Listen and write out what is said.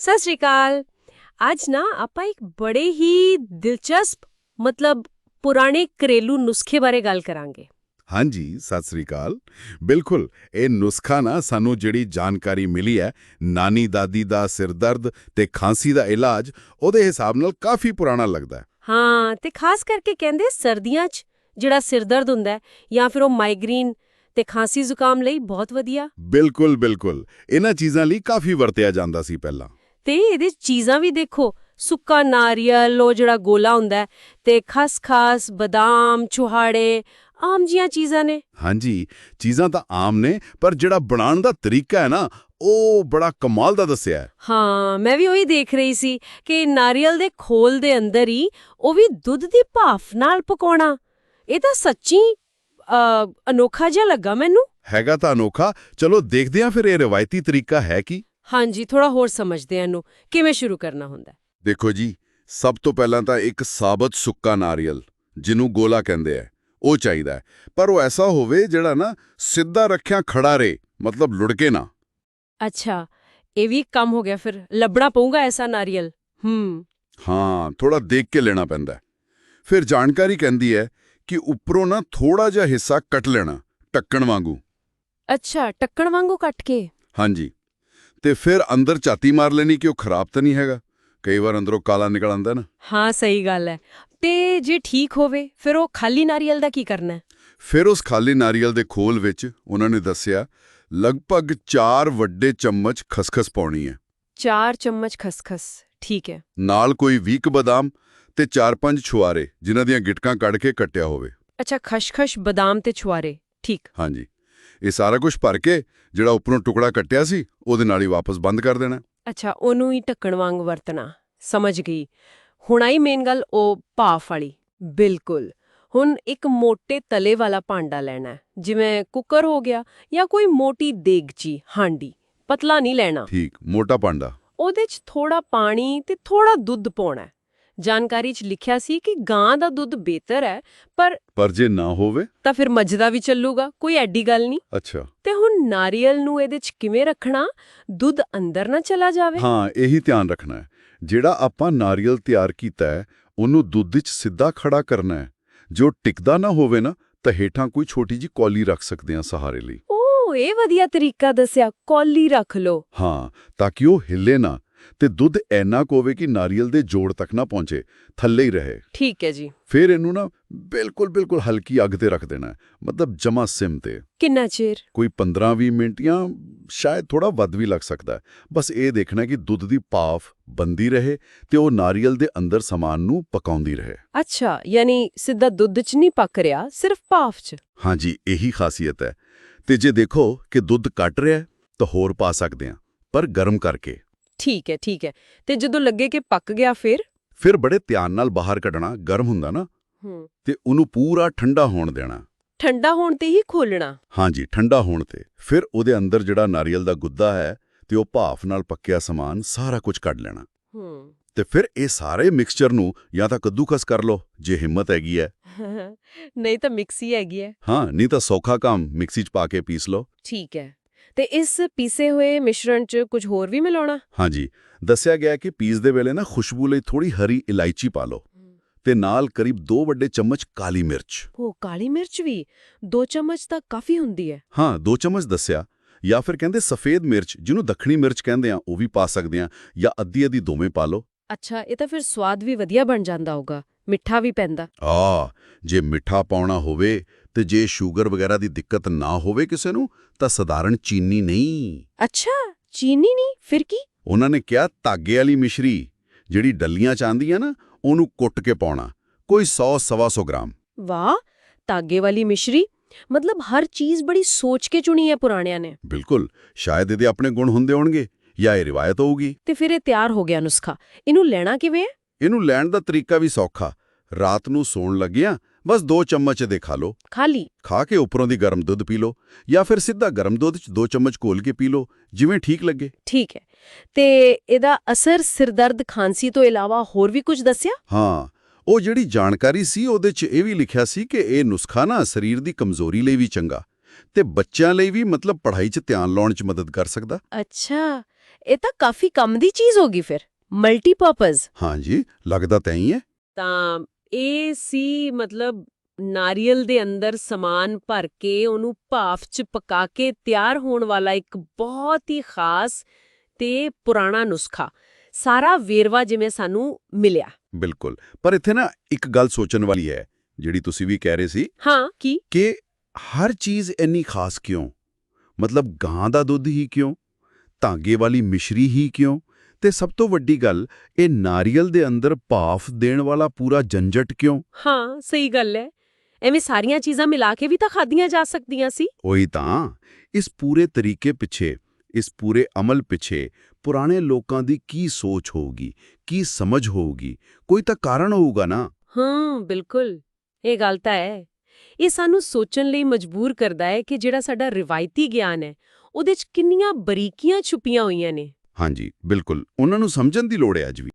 ਸਤਿ ਸ਼੍ਰੀ ਅਕਾਲ। ਅੱਜ ਨਾ ਆਪਾਂ ਇੱਕ ਬੜੇ ਹੀ ਦਿਲਚਸਪ ਮਤਲਬ ਪੁਰਾਣੇ ਘਰੇਲੂ ਨੁਸਖੇ ਬਾਰੇ ਗੱਲ ਕਰਾਂਗੇ। ਹਾਂਜੀ ਸਤਿ ਸ੍ਰੀ ਅਕਾਲ। ਬਿਲਕੁਲ ਇਹ ਨੁਸਖਾ ਨਾ ਸਾਨੂੰ ਜਿਹੜੀ ਜਾਣਕਾਰੀ ਮਿਲੀ ਹੈ ਨਾਨੀ ਦਾਦੀ ਦਾ ਸਿਰਦਰਦ ਤੇ ਖਾਂਸੀ ਦਾ ਇਲਾਜ ਉਹਦੇ ਹਿਸਾਬ ਨਾਲ ਕਾਫੀ ਪੁਰਾਣਾ ਲੱਗਦਾ ਹੈ। ਹਾਂ ਤੇ ਖਾਸ ਕਰਕੇ ਕਹਿੰਦੇ ਸਰਦੀਆਂ 'ਚ ਜਿਹੜਾ ਸਿਰਦਰਦ ਹੁੰਦਾ ਹੈ ਜਾਂ ਫਿਰ ਉਹ ਮਾਈਗ੍ਰੇਨ ਤੇ ਖਾਂਸੀ ਜ਼ੁਕਾਮ ਲਈ ਬਹੁਤ ਵਧੀਆ। ਬਿਲਕੁਲ ਬਿਲਕੁਲ। ਇਹਨਾਂ ਚੀਜ਼ਾਂ ਲਈ ਕਾਫੀ ਵਰਤਿਆ ਜਾਂਦਾ ਸੀ ਪਹਿਲਾਂ। ਤੇ ਇਹਦੇ ਚੀਜ਼ਾਂ ਵੀ ਦੇਖੋ। ਸੁੱਕਾ ਨਾਰੀਅਲ ਉਹ ਜਿਹੜਾ ਗੋਲਾ ਹੁੰਦਾ ਤੇ ਖਸਖਸ ਬਦਾਮ ਚੁਹਾੜੇ ਆਮ ਜੀਆਂ ਚੀਜ਼ਾਂ ਨੇ। ਹਾਂਜੀ ਚੀਜ਼ਾਂ ਤਾਂ ਆਮ ਨੇ ਪਰ ਜਿਹੜਾ ਬਣਾਉਣ ਦਾ ਤਰੀਕਾ ਹੈ ਨਾ ਉਹ ਬੜਾ ਕਮਾਲ ਦਾ ਦੱਸਿਆ ਹੈ। ਹਾਂ ਮੈਂ ਵੀ ਉਹੀ ਦੇਖ ਰਹੀ ਸੀ ਕਿ ਨਾਰੀਅਲ ਦੇ ਖੋਲ ਦੇ ਅੰਦਰ ਹੀ ਉਹ ਵੀ ਦੁੱਧ ਦੀ ਭਾਫ ਨਾਲ ਪਕਾਉਣਾ। ਇਹ ਤਾਂ ਸੱਚੀ ਅਨੋਖਾ ਜਿਹਾ ਲੱਗਾ ਮੈਨੂੰ। ਹੈਗਾ ਤਾਂ ਅਨੋਖਾ। ਚਲੋ ਦੇਖਦੇ ਹਾਂ ਫਿਰ ਇਹ ਰਵਾਇਤੀ ਤਰੀਕਾ ਹੈ ਕੀ। ਹਾਂਜੀ ਥੋੜਾ ਹੋਰ ਸਮਝਦੇ ਹਾਂ ਇਹਨੂੰ। ਕਿਵੇਂ ਸ਼ੁਰੂ ਕਰਨਾ ਹੁੰਦਾ। ਦੇਖੋ ਜੀ ਸਭ ਤੋਂ ਪਹਿਲਾਂ ਤਾਂ ਇੱਕ ਸਾਬਤ ਸੁੱਕਾ ਨਾਰੀਅਲ ਜਿਹਨੂੰ ਗੋਲਾ ਕਹਿੰਦੇ ਆ ਉਹ ਚਾਹੀਦਾ ਹੈ। ਪਰ ਉਹ ਐਸਾ ਹੋਵੇ ਜਿਹੜਾ ਨਾ ਸਿੱਧਾ ਰੱਖਿਆ ਖੜਾ ਰੇ ਮਤਲਬ ਲੁੜਕੇ ਨਾ। ਅੱਛਾ ਇਹ ਵੀ ਕੰਮ ਹੋ ਗਿਆ ਫਿਰ। ਲੱਭਣਾ ਪਊਗਾ ਐਸਾ ਨਾਰੀਅਲ? ਹੂੰ। ਹਾਂ ਥੋੜਾ ਦੇਖ ਕੇ ਲੈਣਾ ਪੈਂਦਾ। ਫਿਰ ਜਾਣਕਾਰੀ ਕਹਿੰਦੀ ਹੈ ਕਿ ਉੱਪਰੋਂ ਨਾ ਥੋੜਾ ਜਿਹਾ ਹਿੱਸਾ ਕੱਟ ਲੈਣਾ ਟੱਕਣ ਵਾਂਗੂ। ਅੱਛਾ ਟੱਕਣ ਵਾਂਗੂ ਕੱਟ ਕੇ? ਹਾਂਜੀ। ਤੇ ਫਿਰ ਅੰਦਰ ਝਾਤੀ ਮਾਰ ਲੈਣੀ ਕਿ ਉਹ ਖਰਾਬ ਤਾਂ ਨਹੀਂ ਹੈਗਾ? ਕਈ ਵਾਰ ਅੰਦਰੋਂ ਕਾਲਾ ਨਿਕਲ ਆਉਂਦਾ ਨਾ। ਹਾਂ ਸਹੀ ਗੱਲ ਹੈ। ਤੇ ਜੇ ਠੀਕ ਹੋਵੇ ਫਿਰ ਉਹ ਖਾਲੀ ਨਾਰੀਅਲ ਦਾ ਕੀ ਕਰਨਾ ਹੈ? ਫਿਰ ਉਸ ਖਾਲੀ ਨਾਰੀਅਲ ਦੇ ਖੋਲ ਵਿੱਚ ਉਹਨਾਂ ਨੇ ਦੱਸਿਆ ਲਗਭਗ 4 ਵੱਡੇ ਚਮਚ ਖਸਖਸ ਪਾਉਣੀ ਹੈ। 4 ਚਮਚ ਖਸਖਸ ਠੀਕ ਹੈ। ਨਾਲ ਕੋਈ ਵੀਕ ਬਦਾਮ ਤੇ 4-5 ਛੁਆਰੇ ਜਿਨ੍ਹਾਂ ਦੀਆਂ ਗਿਟਕਾਂ ਕੱਢ ਕੇ ਕੱਟਿਆ ਹੋਵੇ। ਅੱਛਾ ਖਸ਼ਖਸ਼ ਬਦਾਮ ਤੇ ਛੁਆਰੇ ਠੀਕ। ਹਾਂਜੀ। ਇਹ ਸਾਰਾ ਕੁਝ ਭਰ ਕੇ ਜਿਹੜਾ ਉੱਪਰੋਂ ਟੁਕੜਾ ਕੱਟਿਆ ਸੀ ਉਹਦੇ ਨਾਲ ਹੀ ਵਾਪਸ ਬੰਦ ਕਰ ਦੇਣਾ। ਅੱਛਾ ਉਹਨੂੰ ਹੀ ਢੱਕਣ ਵਾਂਗ ਵਰਤਣਾ। ਸਮਝ ਗਈ। ਹੁਣ ਆਈ ਮੇਨ ਗੱਲ ਉਹ ਭਾਫ ਵਾਲੀ। ਬਿਲਕੁਲ। ਹੁਣ ਇੱਕ ਮੋٹے ਤਲੇ ਵਾਲਾ ਭਾਂਡਾ ਲੈਣਾ ਜਿਵੇਂ ਕੁੱਕਰ ਹੋ ਗਿਆ ਜਾਂ ਕੋਈ ਮੋਟੀ ਦੇਗਚੀ ਹਾਂਡੀ। ਪਤਲਾ ਨਹੀਂ ਲੈਣਾ। ਠੀਕ ਮੋਟਾ ਪਾਂਡਾ ਉਹਦੇ 'ਚ ਥੋੜਾ ਪਾਣੀ ਤੇ ਥੋੜਾ ਦੁੱਧ ਪਾਉਣਾ। ਜਾਣਕਾਰੀ 'ਚ ਲਿਖਿਆ ਸੀ ਕਿ ਗਾਂ ਦਾ ਦੁੱਧ ਬਿਹਤਰ ਹੈ ਪਰ ਪਰ ਜੇ ਨਾ ਹੋਵੇ? ਤਾਂ ਫਿਰ ਮੱਝ ਦਾ ਵੀ ਚੱਲੂਗਾ ਕੋਈ ਐਡੀ ਗੱਲ ਨਹੀਂ। ਅੱਛਾ। ਤੇ ਹੁਣ ਨਾਰੀਅਲ ਨੂੰ ਇਹਦੇ 'ਚ ਕਿਵੇਂ ਰੱਖਣਾ? ਦੁੱਧ ਅੰਦਰ ਨਾ ਚਲਾ ਜਾਵੇ? ਹਾਂ ਇਹੀ ਧਿਆਨ ਰੱਖਣਾ ਹੈ। ਜਿਹੜਾ ਆਪਾਂ ਨਾਰੀਅਲ ਤਿਆਰ ਕੀਤਾ ਹੈ ਉਹਨੂੰ ਦੁੱਧ ਵਿੱਚ ਸਿੱਧਾ ਖੜਾ ਕਰਨਾ ਹੈ। ਜੋ ਟਿਕਦਾ ਨਾ ਹੋਵੇ ਨਾ ਤਾਂ ਹੇਠਾਂ ਕੋਈ ਛੋਟੀ ਜੀ ਕੌਲੀ ਰੱਖ ਸਕਦੇ ਹਾਂ ਸਹਾਰੇ ਲਈ। ਓ ਇਹ ਵਧੀਆ ਤਰੀਕਾ ਦੱਸਿਆ ਕੌਲੀ ਰੱਖ ਲੋ ਹਾਂ ਤਾਂ ਕਿ ਉਹ ਹਿੱਲੇ ਨਾ ਤੇ ਦੁੱਧ ਐਨਾ ਕੁ ਹੋਵੇ ਕਿ ਨਾਰੀਅਲ ਦੇ ਜੋੜ ਤੱਕ ਨਾ ਪਹੁੰਚੇ ਥੱਲੇ ਹੀ ਰਹੇ। ਠੀਕ ਹੈ ਜੀ। ਫਿਰ ਇਹਨੂੰ ਨਾ ਬਿਲਕੁਲ ਬਿਲਕੁਲ ਹਲਕੀ ਅੱਗ ਤੇ ਰੱਖ ਦੇਣਾ ਮਤਲਬ ਜਮਾ ਸਿਮ ਤੇ। ਕਿੰਨਾ ਚਿਰ? ਕੋਈ 15-20 ਮਿੰਟ ਜਾਂ ਸ਼ਾਇਦ ਥੋੜਾ ਵੱਧ ਵੀ ਲੱਗ ਸਕਦਾ ਬਸ ਇਹ ਦੇਖਣਾ ਕਿ ਦੁੱਧ ਦੀ ਭਾਫ ਬੰਦੀ ਰਹੇ ਤੇ ਉਹ ਨਾਰੀਅਲ ਦੇ ਅੰਦਰ ਸਮਾਨ ਨੂੰ ਪਕਾਉਂਦੀ ਰਹੇ। ਅੱਛਾ ਯਾਨੀ ਸਿੱਧਾ ਦੁੱਧ 'ਚ ਨਹੀਂ ਪੱਕ ਰਿਹਾ ਸਿਰਫ ਭਾਫ 'ਚ? ਹਾਂਜੀ ਇਹੀ ਖਾਸੀਅਤ ਹੈ। ਤੇ ਜੇ ਦੇਖੋ ਕਿ ਦੁੱਧ ਕੱਟ ਰਿਹਾ ਤਾਂ ਹੋਰ ਪਾ ਸਕਦੇ ਹਾਂ ਪਰ ਗਰਮ ਕਰਕੇ। ਠੀਕ ਹੈ ਠੀਕ ਹੈ। ਤੇ ਜਦੋਂ ਲੱਗੇ ਕਿ ਪੱਕ ਗਿਆ ਫਿਰ? ਫਿਰ ਬੜੇ ਧਿਆਨ ਨਾਲ ਬਾਹਰ ਕੱਢਣਾ ਗਰਮ ਹੁੰਦਾ ਨਾ। ਹੂੰ। ਤੇ ਉਹਨੂੰ ਪੂਰਾ ਠੰਡਾ ਹੋਣ ਦੇਣਾ। ਠੰਡਾ ਹੋਣ ਤੇ ਹੀ ਖੋਲਣਾ ਹਾਂਜੀ ਠੰਡਾ ਹੋਣ ਤੇ। ਫਿਰ ਉਹਦੇ ਅੰਦਰ ਜਿਹੜਾ ਨਾਰੀਅਲ ਦਾ ਗੁੱਦਾ ਹੈ ਤੇ ਉਹ ਭਾਫ ਨਾਲ ਪੱਕਿਆ ਸਮਾਨ ਸਾਰਾ ਕੁਝ ਕੱਢ ਲੈਣਾ। ਹੂੰ। ਤੇ ਫਿਰ ਇਹ ਸਾਰੇ ਮਿਕਸਚਰ ਨੂੰ ਜਾਂ ਤਾਂ ਕੱਦੂਕਸ ਕਰ ਲਓ ਜੇ ਹਿੰਮਤ ਹੈਗੀ ਹੈ। ਨਹੀਂ ਤਾਂ ਮਿਕਸੀ ਹੈਗੀ ਹੈ। ਹਾਂ ਨਹੀਂ ਤਾਂ ਸੌਖਾ ਕੰਮ ਮਿਕਸੀ 'ਚ ਪਾ ਕੇ ਪੀਸ ਲਓ। ਠੀਕ ਹੈ। ਤੇ ਇਸ ਪੀਸੇ ਹੋਏ ਮਿਸ਼ਰਣ 'ਚ ਕੁਝ ਹੋਰ ਵੀ ਮਿਲਾਉਣਾ? ਹਾਂਜੀ। ਦੱਸਿਆ ਗਿਆ ਕਿ ਪੀਸਦੇ ਵੇਲੇ ਨਾ ਖੁਸ਼ਬੂ ਲਈ ਥੋੜੀ ਹਰੀ ਇਲਾਇਚੀ ਪਾ ਲਓ ਤੇ ਨਾਲ ਕਰੀਬ 2 ਵੱਡੇ ਚਮਚ ਕਾਲੀ ਮਿਰਚ। ਉਹ ਕਾਲੀ ਮਿਰਚ ਵੀ? 2 ਚਮਚ ਤਾਂ ਕਾਫੀ ਹੁੰਦੀ ਹੈ ਹਾਂ 2 ਚਮਚ ਦੱਸਿਆ। ਜਾਂ ਫਿਰ ਕਹਿੰਦੇ ਸਫੇਦ ਮਿਰਚ ਜਿਹਨੂੰ ਦੱਖਣੀ ਮਿਰਚ ਕਹਿੰਦੇ ਆ ਉਹ ਵੀ ਪਾ ਸਕਦੇ ਆ। ਜਾਂ ਅੱਧੀ ਅੱਧੀ ਦੋਵੇਂ ਪਾ ਲਓ। ਅੱਛਾ ਇਹ ਤਾਂ ਫਿਰ ਸਵਾਦ ਵੀ ਵਧੀਆ ਬਣ ਜਾਂਦਾ ਹੋਗਾ ਮਿੱਠਾ ਵੀ ਪੈਂਦਾ। ਆ ਜੇ ਮਿੱਠਾ ਪਾਉਣਾ ਹੋਵੇ ਤੇ ਜੇ ਸ਼ੂਗਰ ਵਗੈਰਾ ਦੀ ਦਿੱਕਤ ਨਾ ਹੋਵੇ ਕਿਸੇ ਨੂੰ ਤਾਂ ਸਧਾਰਨ ਚੀਨੀ ਨਹੀਂ। ਅੱਛਾ ਚੀਨੀ ਨਹੀਂ? ਫਿਰ ਕੀ? ਉਹਨਾਂ ਨੇ ਕਿਹਾ ਧਾਗੇ ਵਾਲੀ ਮਿਸ਼ਰੀ ਜਿਹੜੀ ਡੱਲੀਆਂ ਚ ਆਉਂਦੀ ਆ ਨਾ ਉਹਨੂੰ ਕੁੱਟ ਕੇ ਪਾਉਣਾ। ਕੋਈ 100 ਸਵਾ ਸੌ ਗ੍ਰਾਮ। ਵਾਹ! ਤਾਗੇ ਵਾਲੀ ਮਿਸ਼ਰੀ ਮਤਲਬ ਹਰ ਚੀਜ਼ ਬੜੀ ਸੋਚ ਕੇ ਚੁਣੀ ਹੈ ਪੁਰਾਣਿਆਂ ਨੇ। ਬਿਲਕੁਲ ਸ਼ਾਇਦ ਇਹਦੇ ਆਪਣੇ ਗੁਣ ਹੁੰਦੇ ਹੋਣਗੇ ਜਾਂ ਇਹ ਰਿਵਾਇਤ ਹੋਊਗੀ। ਤੇ ਫਿਰ ਇਹ ਤਿਆਰ ਹੋ ਗਿਆ ਨੁਸਖਾ। ਇਹਨੂੰ ਲੈਣਾ ਕਿਵੇਂ ਹੈ? ਇਹਨੂੰ ਲੈਣ ਦਾ ਤਰੀਕਾ ਵੀ ਸੌਖਾ। ਰਾਤ ਨੂੰ ਸੌਣ ਲੱਗਿਆਂ ਬਸ 2 ਚਮਚ ਦੇ ਖਾ ਲਓ। ਖਾਲੀ। ਖਾ ਕੇ ਉੱਪਰੋਂ ਦੀ ਗਰਮ ਦੁੱਧ ਪੀ ਲਓ ਜਾਂ ਫਿਰ ਸਿੱਧਾ ਗਰਮ ਦੁੱਧ 'ਚ 2 ਚਮਚ ਘੋਲ ਕੇ ਪੀ ਲਓ ਜਿਵੇਂ ਠੀਕ ਲੱਗੇ। ਠੀਕ ਹੈ। ਤੇ ਇਹਦਾ ਅਸਰ ਸਿਰਦਰਦ ਖਾਂਸੀ ਤੋਂ ਇਲਾਵਾ ਹੋਰ ਵੀ ਕੁਝ ਦੱਸਿਆ? ਹਾਂ ਉਹ ਜਿਹੜੀ ਜਾਣਕਾਰੀ ਸੀ ਉਹਦੇ 'ਚ ਇਹ ਵੀ ਲਿਖਿਆ ਸੀ ਕਿ ਇਹ ਨੁਸਖਾ ਨਾ ਸਰੀਰ ਦੀ ਕਮਜ਼ੋਰੀ ਲਈ ਵੀ ਚੰਗਾ ਤੇ ਬੱਚਿਆਂ ਲਈ ਵੀ ਮਤਲਬ ਪੜ੍ਹਾਈ 'ਚ ਧਿਆਨ ਲਾਉਣ 'ਚ ਮਦਦ ਕਰ ਸਕਦਾ। ਅੱਛਾ ਇਹ ਤਾਂ ਕਾਫੀ ਕੰਮ ਦੀ ਚੀਜ਼ ਹੋ ਗਈ ਫਿਰ। ਮਲਟੀਪਰਪਸ ਹਾਂਜੀ ਲੱਗਦਾ ਤਾਂ ਹੀ ਹੈ। ਤਾਂ ਇਹ ਸੀ ਮਤਲਬ ਨਾਰੀਅਲ ਦੇ ਅੰਦਰ ਸਮਾਨ ਭਰ ਕੇ ਉਹਨੂੰ ਭਾਫ 'ਚ ਪਕਾ ਕੇ ਤਿਆਰ ਹੋਣ ਵਾਲਾ ਇੱਕ ਬਹੁਤ ਹੀ ਖਾਸ ਤੇ ਪੁਰਾਣਾ ਨੁਸਖਾ। ਸਾਰਾ ਵੇਰਵਾ ਜਿਵੇਂ ਸਾਨੂੰ ਮਿਲਿਆ। ਬਿਲਕੁਲ। ਪਰ ਇੱਥੇ ਨਾ ਇੱਕ ਗੱਲ ਸੋਚਣ ਵਾਲੀ ਹੈ ਜਿਹੜੀ ਤੁਸੀਂ ਵੀ ਕਹਿ ਰਹੇ ਸੀ ਹਾਂ ਕੀ? ਕਿ ਹਰ ਚੀਜ਼ ਇੰਨੀ ਖਾਸ ਕਿਉਂ? ਮਤਲਬ ਗਾਂ ਦਾ ਦੁੱਧ ਹੀ ਕਿਉਂ? ਧਾਗੇ ਵਾਲੀ ਮਿਸ਼ਰੀ ਹੀ ਕਿਉਂ? ਤੇ ਸਭ ਤੋਂ ਵੱਡੀ ਗੱਲ ਇਹ ਨਾਰੀਅਲ ਦੇ ਅੰਦਰ ਭਾਫ ਦੇਣ ਵਾਲਾ ਪੂਰਾ ਜੰਜਟ ਕਿਉਂ? ਹਾਂ ਸਹੀ ਗੱਲ ਹੈ। ਐਵੇਂ ਸਾਰੀਆਂ ਚੀਜ਼ਾਂ ਮਿਲਾ ਕੇ ਵੀ ਤਾਂ ਖਾਧੀਆਂ ਜਾ ਸਕਦੀਆਂ ਸੀ। ਉਹੀ ਤਾਂ। ਇਸ ਪੂਰੇ ਤਰੀਕੇ ਪਿੱਛੇ ਇਸ ਪੂਰੇ ਅਮਲ ਪਿੱਛੇ ਪੁਰਾਣੇ ਲੋਕਾਂ ਦੀ ਕੀ ਸੋਚ ਹੋਊਗੀ ਕੀ ਸਮਝ ਹੋਊਗੀ ਕੋਈ ਤਾਂ ਕਾਰਨ ਹੋਊਗਾ ਨਾ। ਹਾਂ ਬਿਲਕੁਲ। ਇਹ ਗੱਲ ਤਾਂ ਹੈ। ਇਹ ਸਾਨੂੰ ਸੋਚਣ ਲਈ ਮਜਬੂਰ ਕਰਦਾ ਹੈ ਕਿ ਜਿਹੜਾ ਸਾਡਾ ਰਿਵਾਇਤੀ ਗਿਆਨ ਹੈ ਉਹਦੇ 'ਚ ਕਿੰਨੀਆਂ ਬਰੀਕੀਆਂ ਛੁਪੀਆਂ ਹੋਈਆਂ ਨੇ। ਹਾਂਜੀ ਬਿਲਕੁਲ। ਉਹਨਾਂ ਨੂੰ ਸਮਝਣ ਦੀ ਲੋੜ ਹੈ ਅੱਜ ਵੀ।